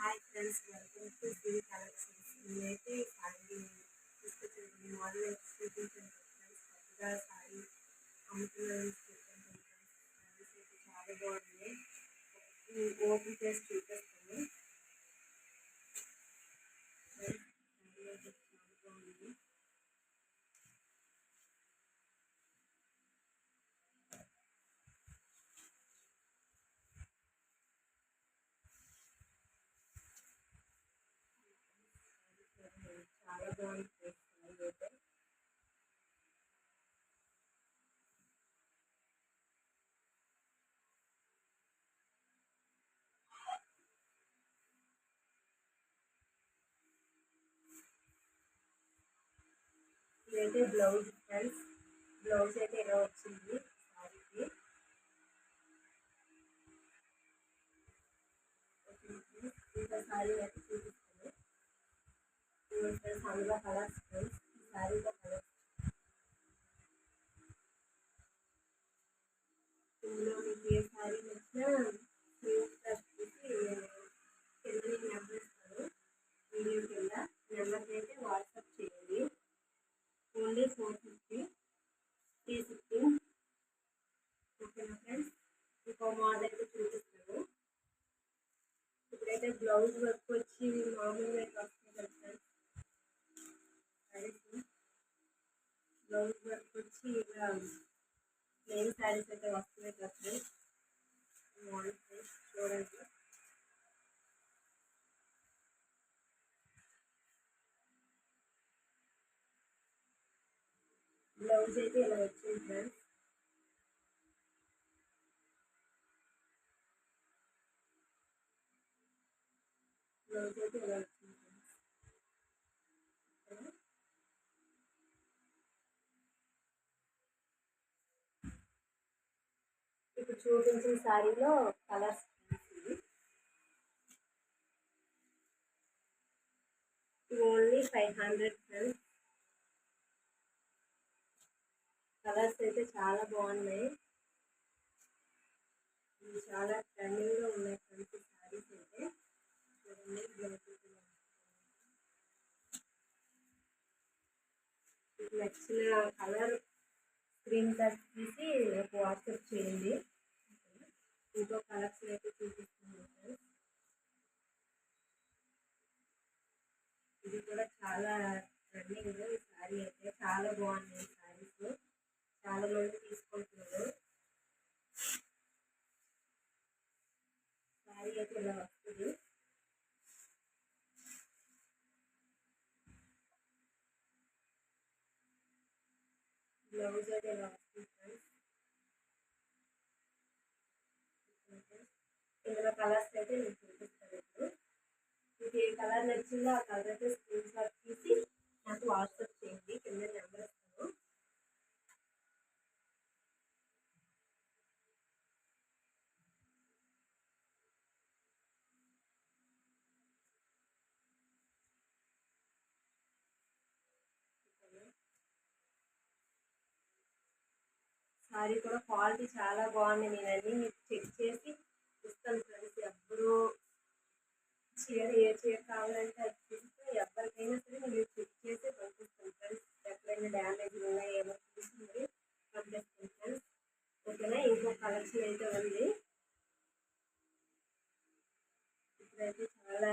hi friends welcome to CV collections నేనైతే sorry తీసుకొచ్చాను model అయితే చూపించాను ఫ్రెండ్స్ కొత్తగా సారీ అమ్ముతున్నాను చూపించాను ఫ్రెండ్స్ అయితే చాలా బాగుంది ఓపెన్ చేసి చూపిస్తాను చాలా బాగుంది ఫ్రెండ్స్ సారీ అయితే ఇదైతే బ్లౌజ్ ఫ్రెండ్స్ బ్లౌజ్ అయితే ఇలా వచ్చింది సారీకి ఇంకా సారీ అయితే చూపిస్తాను ఇదిగోండి కలర్స్ ఫ్రెండ్స్ ఈ శారీలో కలర్స్ ఇందులో మీకు ఏ శారీ నచ్చినా స్క్రీన్ షాట్ తీసి కింద నేను నెంబర్ ఇస్తాను వీడియో కింద నెంబర్కి అయితే వాట్సాప్ చేయండి only four fifty three fifty ఓకేనా ఫ్రెండ్స్ ఇంకో మోడల్ అయితే చూపిస్తాను ఇప్పుడైతే బ్లౌజ్ వర్క్ వచ్చి మామూలుగా బ్లౌజ్ వర్క్ వచ్చి ఇలా ప్లెయిన్ శారీస్ అయితే వస్తున్నాయి కదా ఫ్రెండ్స్ మోడల్ ఫ్రెండ్స్ చూడండి బ్లౌజ్ అయితే ఇలా వచ్చింది ఫ్రెండ్స్ బ్లౌజ్ అయితే ఇలా ఇప్పుడు చూపించిన శారీలో colours only five hundred friends. Colours అయితే చాలా బాగున్నాయి. ఇవి చాలా ట్రెండింగ్గా ఉన్నాయి ఫ్రెండ్స్ ఈ శారీస్ అయితే. చూడండి బ్లౌజ్ నచ్చిన కలర్ స్క్రీన్ షాట్ తీసి నాకు వాట్సాప్ చేయండి. ఇంకో కలర్స్ అయితే చూపిస్తున్నాను ఇది కూడా చాలా రన్నింగ్ ఈ శారీ అయితే. చాలా బాగున్నాయి శారీస్ చాలా మంది తీసుకుంటున్నారు. శారీ అయితే ఇలా వస్తుంది. బ్లౌజ్ అయితే ఇలా వస్తుంది ఫ్రెండ్స్ ఇందులో కలర్స్ అయితే నేను చూపిస్తాను ఇప్పుడు. మీకు ఏ కలర్ నచ్చిందో ఆ కలర్ అయితే స్క్రీన్ షాట్ తీసి నాకు వాట్సాప్ చేయండి కింద నెంబర్ ఇస్తాను. సారీ కూడా క్వాలిటీ చాలా బాగుంది నేనన్నీ మీకు చెక్ చేసి ఇస్తాను ఫ్రెండ్స్ ఎవ్వరు చీర ఏ చీర కావాలంటే అది చూస్తే ఎవరికైనా సరే నేను చెక్ చేసి పంపిస్తాను ఫ్రెండ్స్ ఎక్కడైనా డ్యామేజ్ ఉన్నా ఏమో చూసి మరి పంపిస్తాను ఫ్రెండ్స్. ఓకేనా? ఇంకో కలెక్షన్ అయితే ఉంది. ఇప్పుడైతే చాలా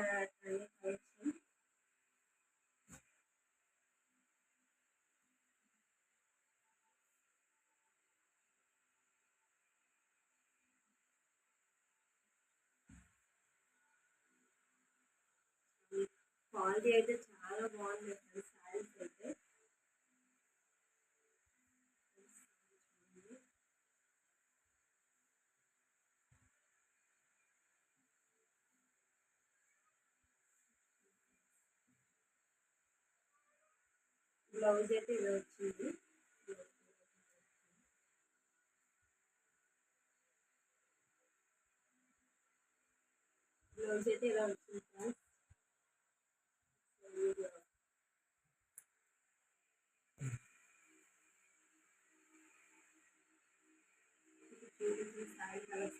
క్వాలిటీ అయితే చాలా బాగుంది ఫ్రెండ్స్ శారీస్ అయితే బ్లౌజ్ అయితే ఇలా వచ్చింది బ్లౌజ్ అయితే ఇలా వచ్చింది ఫ్రెండ్స్ Thank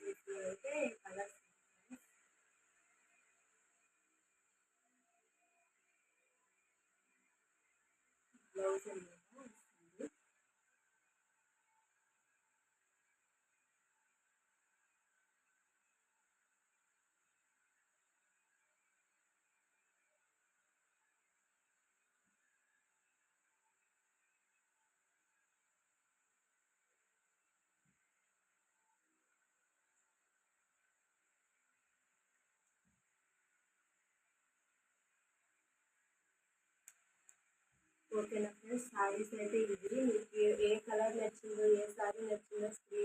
you. ఓకేనా ఫ్రెండ్స్? సారీస్ అయితే ఇది మీకు ఏ కలర్ నచ్చిందో ఏ సారీ నచ్చిందో స్క్రీన్